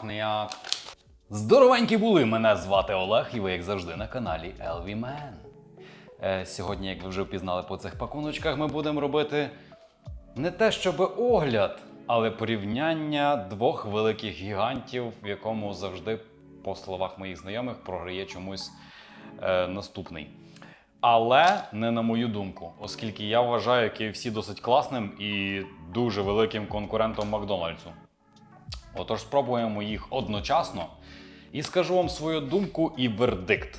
пахне як. Здоровенькі були! Мене звати Олег, і ви, як завжди, на каналі LV Man. Е, сьогодні, як ви вже впізнали по цих пакуночках, ми будемо робити не те, щоб огляд, але порівняння двох великих гігантів, в якому завжди, по словах моїх знайомих, програє чомусь е, наступний. Але не на мою думку, оскільки я вважаю KFC досить класним і дуже великим конкурентом Макдональдсу. Отож, спробуємо їх одночасно і скажу вам свою думку і вердикт.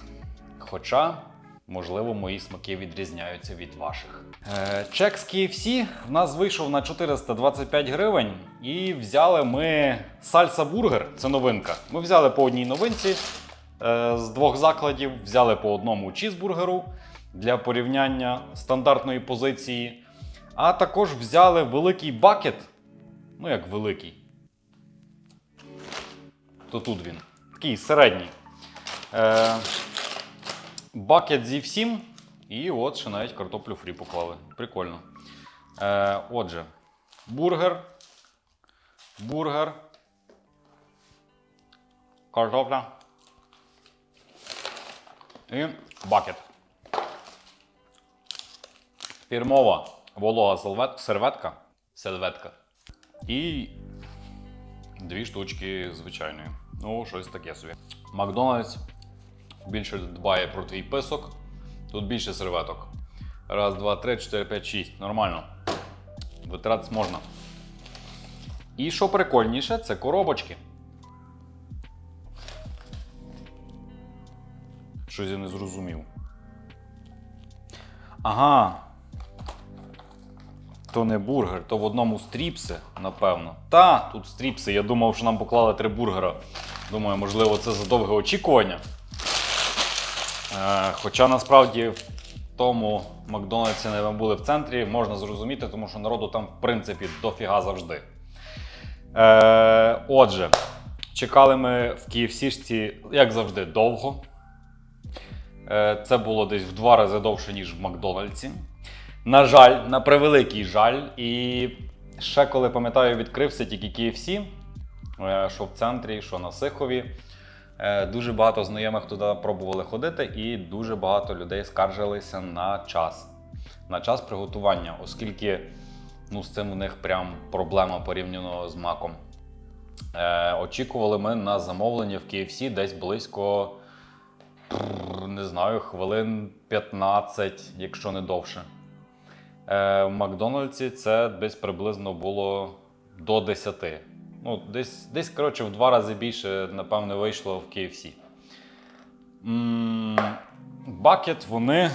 Хоча, можливо, мої смаки відрізняються від ваших. Е, чек з KFC в нас вийшов на 425 гривень, і взяли ми сальса бургер, це новинка. Ми взяли по одній новинці е, з двох закладів, взяли по одному чізбургеру для порівняння стандартної позиції. А також взяли великий бакет. Ну, як великий. То тут він. Такий середній. Е, бакет зі всім. І от ще навіть картоплю фрі поклали. Прикольно. Е, отже, бургер. Бургер. Картопля. І бакет. Фірмова волога серветка. Серветка. І дві штучки звичайної. Ну, щось таке собі. Макдональдс більше дбає про твій писок. Тут більше серветок. Раз, два, три, чотири, п'ять, шість. Нормально. Витратись можна. І що прикольніше, це коробочки. Щось я не зрозумів. Ага. То не бургер, то в одному стріпси, напевно. Та, тут стріпси. Я думав, що нам поклали три бургера. Думаю, можливо, це за довге очікування. Е, хоча насправді в тому Макдональдсі, де ми були в центрі, можна зрозуміти, тому що народу там, в принципі, дофіга завжди. Е, отже, чекали ми в KFC, як завжди, довго. Е, Це було десь в два рази довше, ніж в Макдональдсі. На жаль, на превеликий жаль. І ще коли пам'ятаю, відкрився тільки KFC, е, що в центрі, що на Сихові. Е, Дуже багато знайомих туди пробували ходити, і дуже багато людей скаржилися на час. На час приготування, оскільки ну, з цим у них прям проблема порівняно з маком. Е, очікували ми на замовлення в KFC десь близько не знаю, хвилин 15, якщо не довше. Е, в Макдональдсі це десь приблизно було до 10. Ну, десь, десь коротше, в два рази більше, напевне, вийшло в KFC. Бакет вони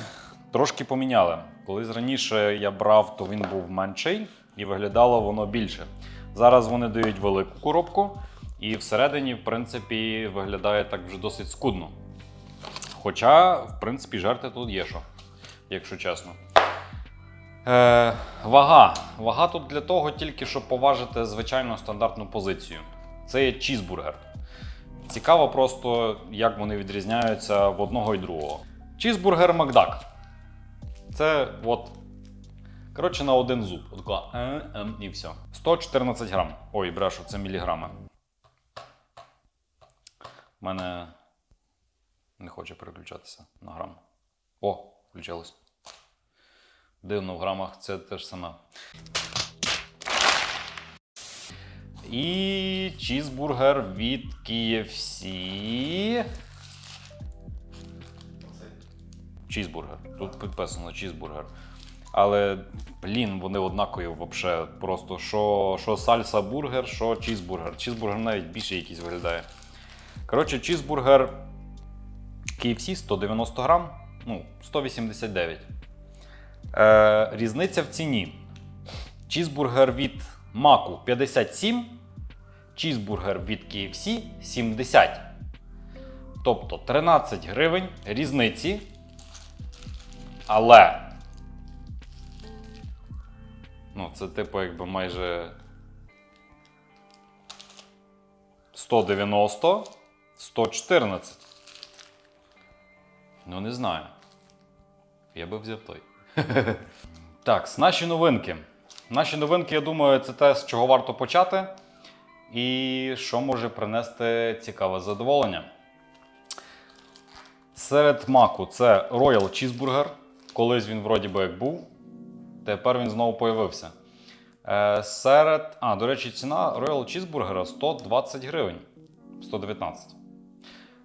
трошки поміняли. Колись раніше я брав, то він був менший і виглядало воно більше. Зараз вони дають велику коробку, і всередині, в принципі, виглядає так вже досить скудно. Хоча, в принципі, жерти тут є що, якщо чесно. Е, вага. Вага тут для того, тільки щоб поважити звичайну стандартну позицію. Це є чізбургер. Цікаво просто, як вони відрізняються в одного і другого. Чізбургер Макдак. Це от. Коротше, на один зуб. От така, е, е, і все. 114 грам. Ой, брешу, це міліграми. У мене не хоче переключатися на грам. О, включилось. Дивно, в грамах це те ж саме. І чізбургер від KFC. Чізбургер. Тут підписано чізбургер. Але, блін, вони однакові взагалі. Просто що, що сальса бургер, що чізбургер. Чізбургер навіть більше якийсь виглядає. Коротше, чізбургер KFC 190 грам, ну, 189. Е, різниця в ціні. Чізбургер від Маку 57, чізбургер від KFC 70. Тобто 13 гривень різниці. Але. Ну, це типу, якби майже 190, 114. Ну, не знаю. Я би взяв той. так, наші новинки. Наші новинки, я думаю, це те, з чого варто почати. і що може принести цікаве задоволення. Серед маку це Royal Cheeseburger. Колись він вроді би як був. Тепер він знову появився. Е, серед. А, до речі, ціна Royal Cheeseburger 120 гривень. 119.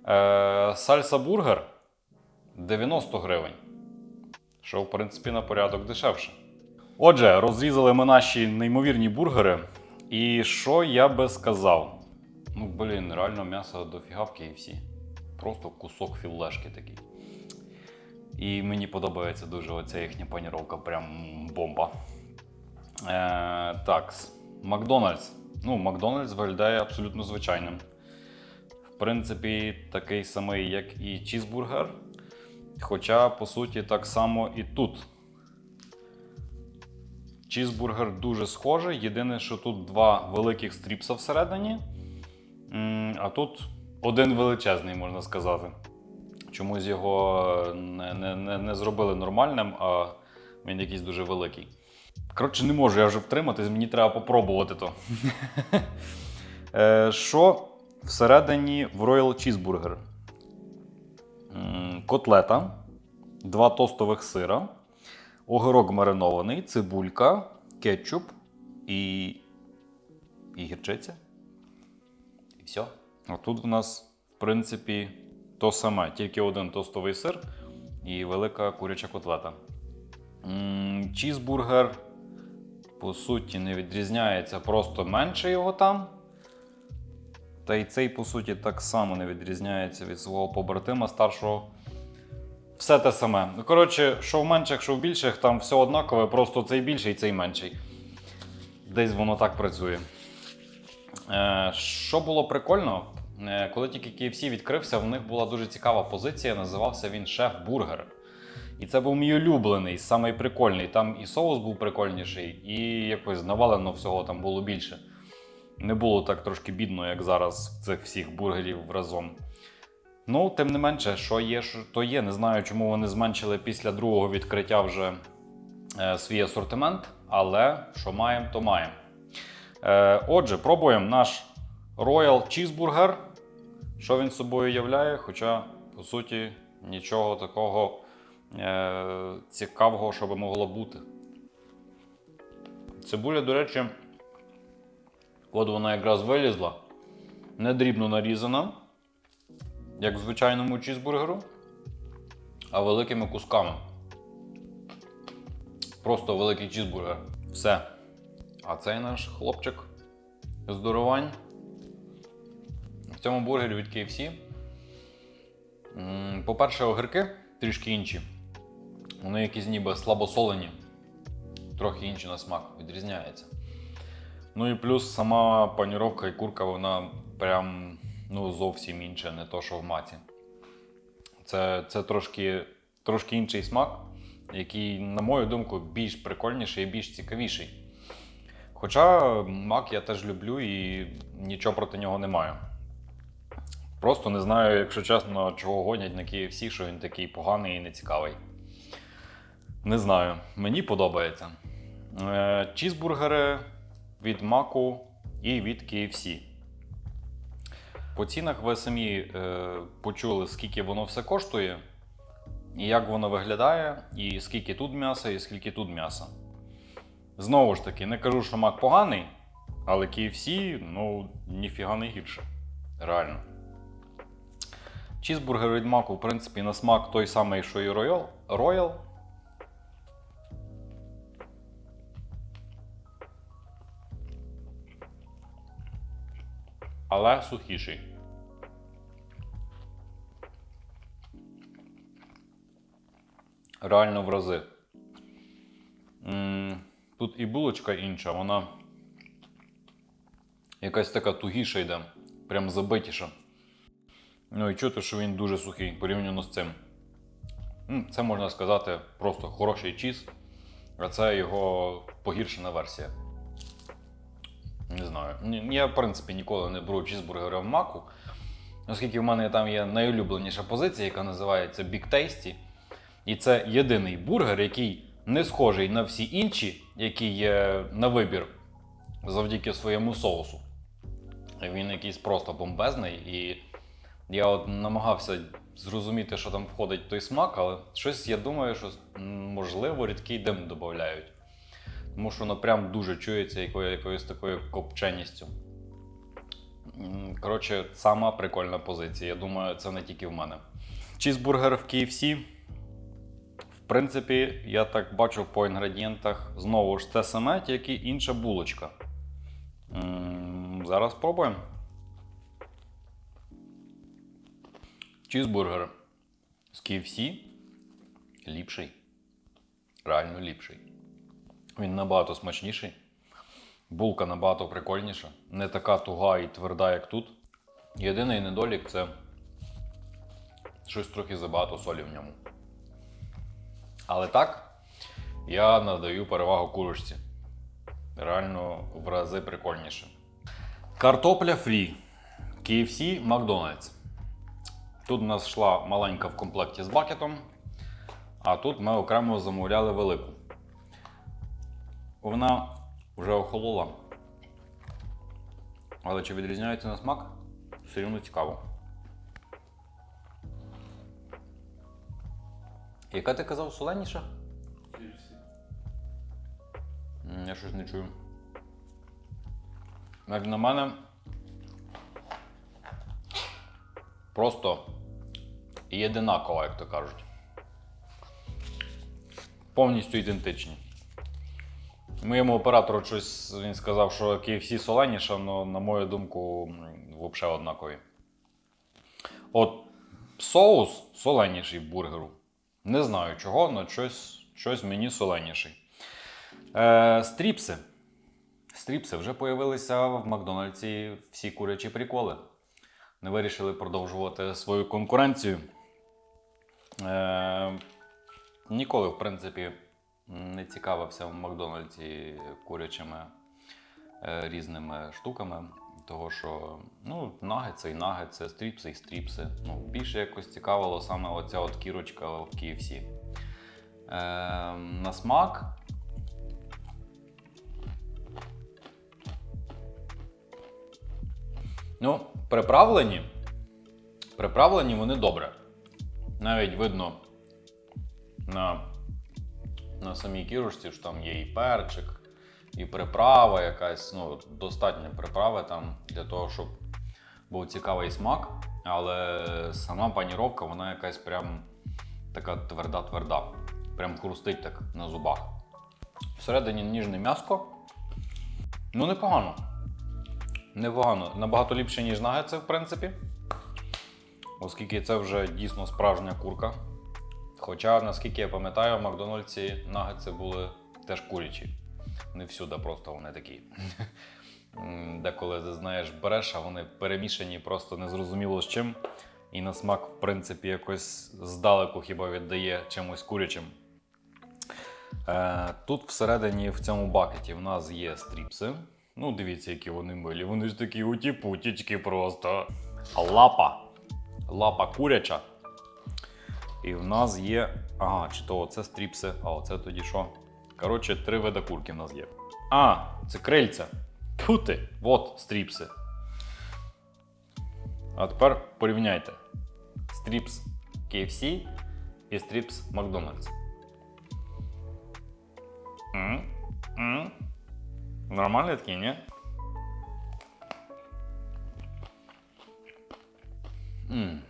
Е, сальса бургер 90 гривень. Що, в принципі, на порядок дешевше. Отже, розрізали ми наші неймовірні бургери. І що я би сказав? Ну, блін, реально м'ясо дофіга в KFC. Просто кусок філешки такий. І мені подобається дуже оця їхня паніровка, прям бомба. Е, так, Макдональдс. Ну, Макдональдс виглядає абсолютно звичайним. В принципі, такий самий, як і чізбургер. Хоча, по суті, так само і тут. Чізбургер дуже схожий. Єдине, що тут два великих стріпса всередині. А тут один величезний, можна сказати. Чомусь його не, не, не, не зробили нормальним, а він якийсь дуже великий. Коротше, не можу я вже втриматись, мені треба попробувати то. Е, Що всередині в Royal Cheeseburger? Котлета, два тостових сира, огірок маринований, цибулька, кетчуп і, і гірчиця. І все. А тут в нас, в принципі, то саме, тільки один тостовий сир і велика куряча котлета. Чізбургер, по суті, не відрізняється, просто менше його там. Та й цей, по суті, так само не відрізняється від свого побратима старшого. Все те саме. Ну, коротше, що в менших, що в більших, там все однакове, просто цей більший, цей менший. Десь воно так працює. Е, що було прикольно, е, коли тільки KFC відкрився, в них була дуже цікава позиція, називався він шеф-бургер. І це був мій улюблений, самий прикольний. Там і соус був прикольніший, і якось навалено всього там було більше. Не було так трошки бідно, як зараз цих всіх бургерів разом. Ну, тим не менше, що є, то є. Не знаю, чому вони зменшили після другого відкриття вже е, свій асортимент, але що маємо, то маємо. Е, отже, пробуємо наш Royal Cheeseburger. Що він собою являє, хоча, по суті, нічого такого е, цікавого, що би могло бути. Цибуля, до речі, от вона якраз вилізла, не дрібно нарізана, як в звичайному чізбургеру, а великими кусками. Просто великий чізбургер. Все. А цей наш хлопчик здоровань. В цьому бургері від KFC. По-перше, огірки трішки інші. Вони якісь ніби слабосолені, трохи інші на смак, відрізняється. Ну і плюс сама паніровка і курка, вона прям ну, зовсім інша, не то, що в маці. Це, це трошки, трошки інший смак, який, на мою думку, більш прикольніший і більш цікавіший. Хоча мак я теж люблю і нічого проти нього не маю. Просто не знаю, якщо чесно, чого гонять на KFC, що він такий поганий і нецікавий. Не знаю, мені подобається. Е, Чізбургери від Маку і від KFC. По цінах ви самі е, почули, скільки воно все коштує, і як воно виглядає, і скільки тут м'яса, і скільки тут м'яса. Знову ж таки, не кажу, що Мак поганий, але KFC, ну, ніфіга не гірше. Реально. Чізбургер від Маку, в принципі, на смак той самий, що і Royal. Royal. Але сухіший. Реально в рази. Тут і булочка інша, вона якась така тугіша йде, прям забитіша. Ну і чути, що він дуже сухий порівняно з цим. Це можна сказати просто хороший чіз, а це його погіршена версія. Не знаю. Я, в принципі, ніколи не беру чізбургери в маку, оскільки в мене там є найулюбленіша позиція, яка називається Big Tasty. І це єдиний бургер, який не схожий на всі інші, які є на вибір завдяки своєму соусу. Він якийсь просто бомбезний, і я от намагався зрозуміти, що там входить той смак, але щось я думаю, що можливо рідкий дим додають. Тому що воно прям дуже чується якою, якоюсь такою копченістю. Коротше, сама прикольна позиція. Я думаю, це не тільки в мене. Чізбургер в KFC. В принципі, я так бачу по інгредієнтах знову ж те саме, тільки інша булочка. Зараз спробуємо. Чізбургер з KFC ліпший. Реально ліпший. Він набагато смачніший. Булка набагато прикольніша. Не така туга і тверда, як тут. Єдиний недолік це щось трохи забагато солі в ньому. Але так, я надаю перевагу курочці. Реально в рази прикольніше. Картопля фрі. KFC Макдональдс. Тут у нас йшла маленька в комплекті з бакетом, а тут ми окремо замовляли велику. Вона вже охолола. Але чи відрізняється на смак? Все рівно цікаво. Яка ти казав соленіша? Я щось не чую. Як на мене. Просто єдинакова, як то кажуть. Повністю ідентичні. Моєму оператору щось він сказав, що KFC соленіша, але, на мою думку, взагалі однакові. От соус соленіший бургеру. Не знаю чого, але щось, щось мені соленіший. Е, стріпси. Стріпси вже появилися в Макдональдсі всі курячі приколи. Не вирішили продовжувати свою конкуренцію. Е, ніколи, в принципі, не цікавився в Макдональдсі курячими е, різними штуками. Того, що ну, нагетси і нагетси, стріпси і стріпси. Ну, більше якось цікавило саме оця от кірочка в KFC. Е, на смак. Ну, приправлені. Приправлені вони добре. Навіть видно на, на самій кірушці, що там є і перчик, і приправа якась. Ну, достатньо приправи там для того, щоб був цікавий смак. Але сама паніровка, вона якась прям така тверда-тверда. Прям хрустить так на зубах. Всередині ніжне м'яско. Ну, непогано. Непогано. Набагато ліпше, ніж нагетси, в принципі. Оскільки це вже дійсно справжня курка. Хоча, наскільки я пам'ятаю, в Макдональдсі нагетси були теж курячі. Не всюди просто вони такі. Деколи знаєш, береш, а вони перемішані просто незрозуміло з чим. І на смак, в принципі, якось здалеку хіба віддає чимось курячим. Е, тут всередині в цьому бакеті в нас є стріпси. Ну, дивіться, які вони милі. Вони ж такі уті-путічки просто. Лапа. Лапа куряча. І в нас є. Ага, чи то оце стріпси, а оце тоді що? Коротше, три вида курки в нас є. А, це крильця. Пути, от стріпси. А тепер порівняйте. Стріпс KFC і стріпс Макдональдс. М? М? Нормальний такий, ні? М.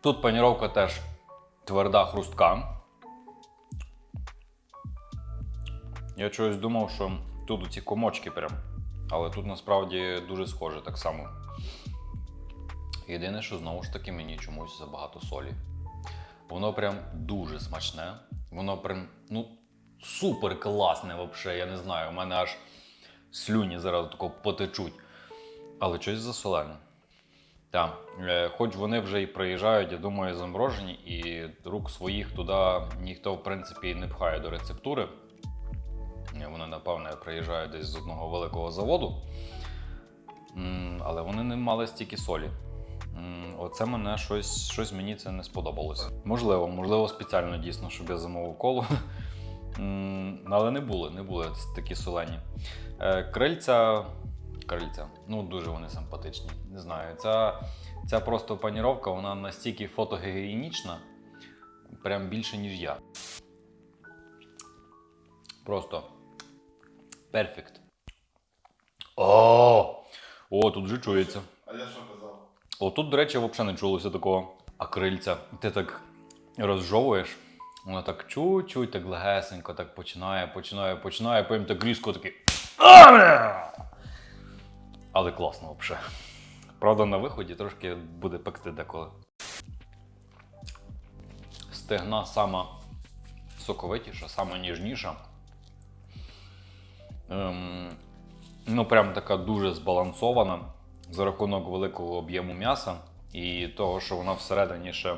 Тут паніровка теж тверда хрустка. Я чогось думав, що тут ці комочки прям. Але тут насправді дуже схоже так само. Єдине, що знову ж таки мені чомусь забагато солі. Воно прям дуже смачне. Воно прям, ну, супер класне взагалі. Я не знаю, у мене аж слюні зараз тако потечуть. Але щось засолене. Так, е, хоч вони вже і приїжджають, я думаю, заморожені, і рук своїх туди ніхто, в принципі, не пхає до рецептури. Е, Вони, напевне, приїжджають десь з одного великого заводу. Але вони не мали стільки солі. Оце мене щось, щось мені це не сподобалося. Можливо, можливо, спеціально дійсно, щоб я замовив коло. Але не були, не були такі солені. Е, Крильця крильця. Ну, дуже вони симпатичні. Не знаю. Ця, ця просто паніровка, вона настільки фотогігієнічна, прям більше, ніж я. Просто перфект. О! О, тут вже чується. А я що казав? О, тут, до речі, взагалі не чулося такого акрильця. Ти так розжовуєш, воно так чуть-чуть, так легесенько, так починає, починає, починає, потім так різко такий. Але класно взагалі. Правда, на виході трошки буде пекти деколи. Стегна сама соковитіша, сама ніжніша. Ем, ну, прям така дуже збалансована за рахунок великого об'єму м'яса і того, що вона всередині ще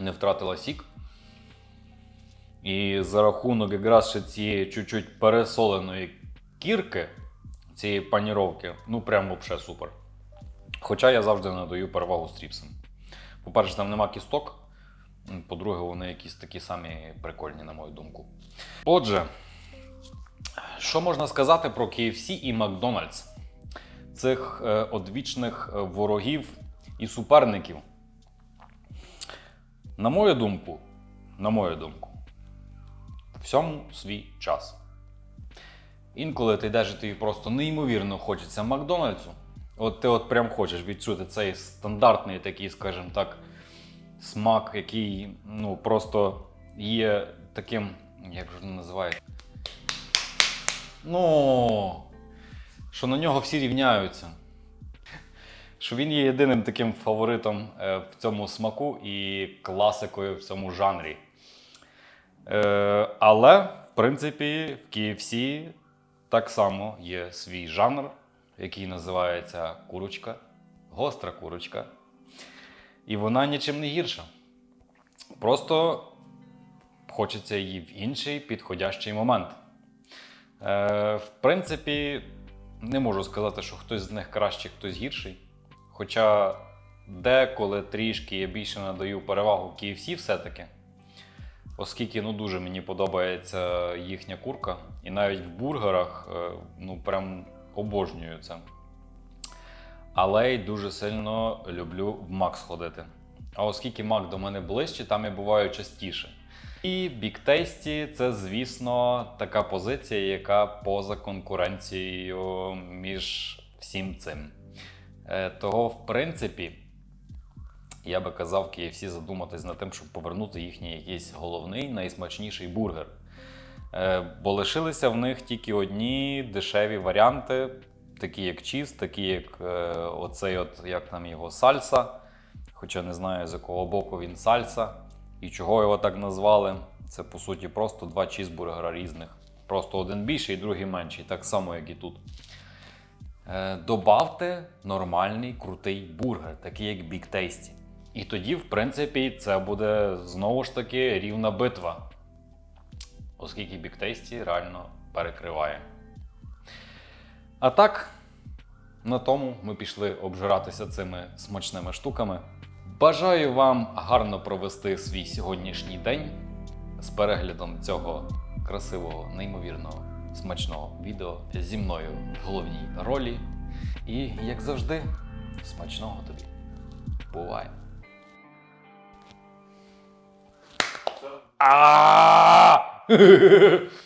не втратила сік. І за рахунок якраз ще цієї чуть-чуть пересоленої кірки, цієї паніровки, ну прям взагалі супер. Хоча я завжди надаю перевагу стріпсам. По-перше, там нема кісток. По-друге, вони якісь такі самі прикольні, на мою думку. Отже, що можна сказати про KFC і Макдональдс? Цих е, одвічних е, ворогів і суперників. На мою думку, на мою думку, всьому свій час. Інколи ти йдеш тобі просто неймовірно хочеться Макдональдсу. От ти от прям хочеш відчути цей стандартний такий, скажімо так, смак, який ну, просто є таким, як же він називається? Ну, що на нього всі рівняються. Що він є єдиним таким фаворитом е, в цьому смаку і класикою в цьому жанрі. Е, але, в принципі, в KFC так само є свій жанр, який називається курочка, гостра курочка. І вона нічим не гірша. Просто хочеться її в інший підходящий момент. Е, в принципі, не можу сказати, що хтось з них кращий, хтось гірший. Хоча деколи трішки я більше надаю перевагу KFC все-таки. Оскільки ну, дуже мені подобається їхня курка. І навіть в бургерах е, ну, прям обожнюю це. Але й дуже сильно люблю в Мак сходити. А оскільки Мак до мене ближче, там я буваю частіше. І Tasty – це, звісно, така позиція, яка поза конкуренцією між всім цим. Е, Того, в принципі, я би казав KFC задуматись над тим, щоб повернути їхній якийсь головний, найсмачніший бургер. Е, Бо лишилися в них тільки одні дешеві варіанти, такі як чіз, такі як е, оцей, от, як там його сальса. Хоча не знаю, з якого боку він сальса і чого його так назвали. Це по суті просто два чізбургера різних. Просто один більший, другий менший, так само, як і тут. Е, добавте нормальний крутий бургер, такий як Big Tasty. І тоді, в принципі, це буде знову ж таки рівна битва. Оскільки Tasty реально перекриває. А так, на тому ми пішли обжиратися цими смачними штуками. Бажаю вам гарно провести свій сьогоднішній день з переглядом цього красивого, неймовірного, смачного відео зі мною в головній ролі. І, як завжди, смачного тобі. Бувай! А!